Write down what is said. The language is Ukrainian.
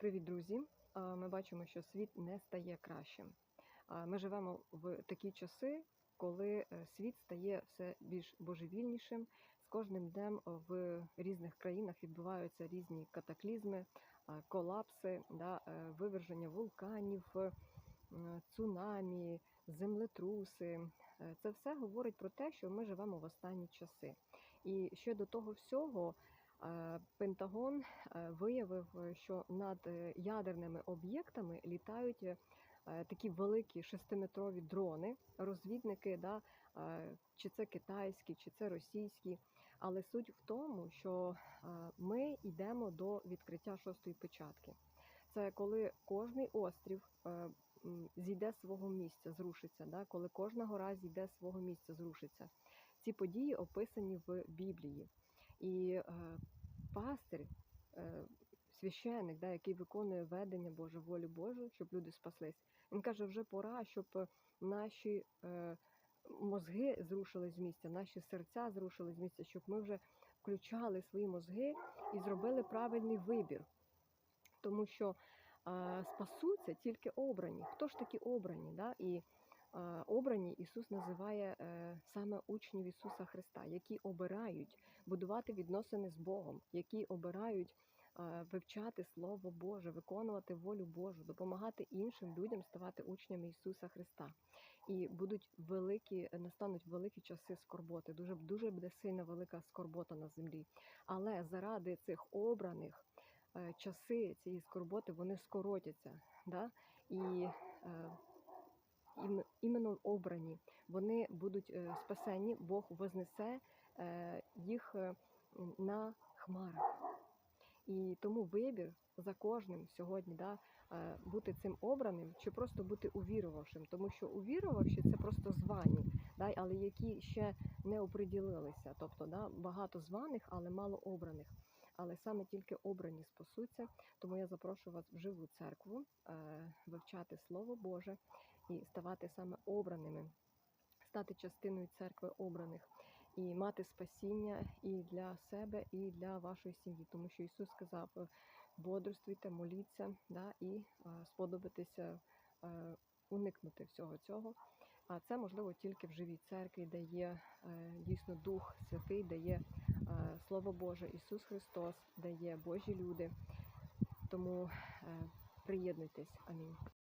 Привіт, друзі! Ми бачимо, що світ не стає кращим. Ми живемо в такі часи, коли е, світ стає все більш божевільнішим. З кожним днем в різних країнах відбуваються різні катаклізми, колапси, е, виверження вулканів, е, цунамі, землетруси. Е, Це все говорить про те, що ми живемо в останні часи. І ще до того всього. Е, Пентагон е, виявив, е, що над ядерними об'єктами літають такі великі шестиметрові дрони, розвідники, да, чи це китайські, чи це російські. Але суть в тому, що ми йдемо до відкриття шостої печатки. Це коли кожний острів зійде свого місця, зрушиться, да, коли кожна гора зійде свого місця, зрушиться. Ці події описані в Біблії. І е, пастир, е, священник, да, який виконує ведення Боже, волю Божу, щоб люди спаслись. Він каже, вже пора, щоб наші е, мозги зрушили з місця, наші серця зрушили з місця, щоб ми вже включали свої мозги і зробили правильний вибір. Тому що е, спасуться тільки обрані. Хто ж такі обрані? Да? І обрані Ісус називає е, саме учнів Ісуса Христа, які обирають будувати відносини з Богом, які обирають е, вивчати Слово Боже, виконувати волю Божу, допомагати іншим людям ставати учнями Ісуса Христа. І будуть великі, настануть великі часи скорботи. Дуже дуже буде сильна велика скорбота на землі. Але заради цих обраних е, часи цієї скорботи вони скоротяться. Да? І іменно обрані, вони будуть е, спасені, Бог вознесе е, їх е, на хмарах. І тому вибір за кожним сьогодні да, бути цим обраним чи просто бути увірувавшим, тому що увірувавши це просто звані, да, але які ще не оприділилися. Тобто да, багато званих, але мало обраних. Але саме тільки обрані спасуться. Тому я запрошую вас в живу церкву, е, вивчати Слово Боже і ставати саме обраними, стати частиною церкви обраних і мати спасіння і для себе, і для вашої сім'ї. Тому що Ісус сказав: е, бодрствуйте, моліться, да, і е, сподобатися уникнути всього цього. А це можливо тільки в живій церкві, де є е, дійсно Дух Святий, де є е, Слово Боже, Ісус Христос, де є Божі люди. Тому е, приєднуйтесь. Амінь.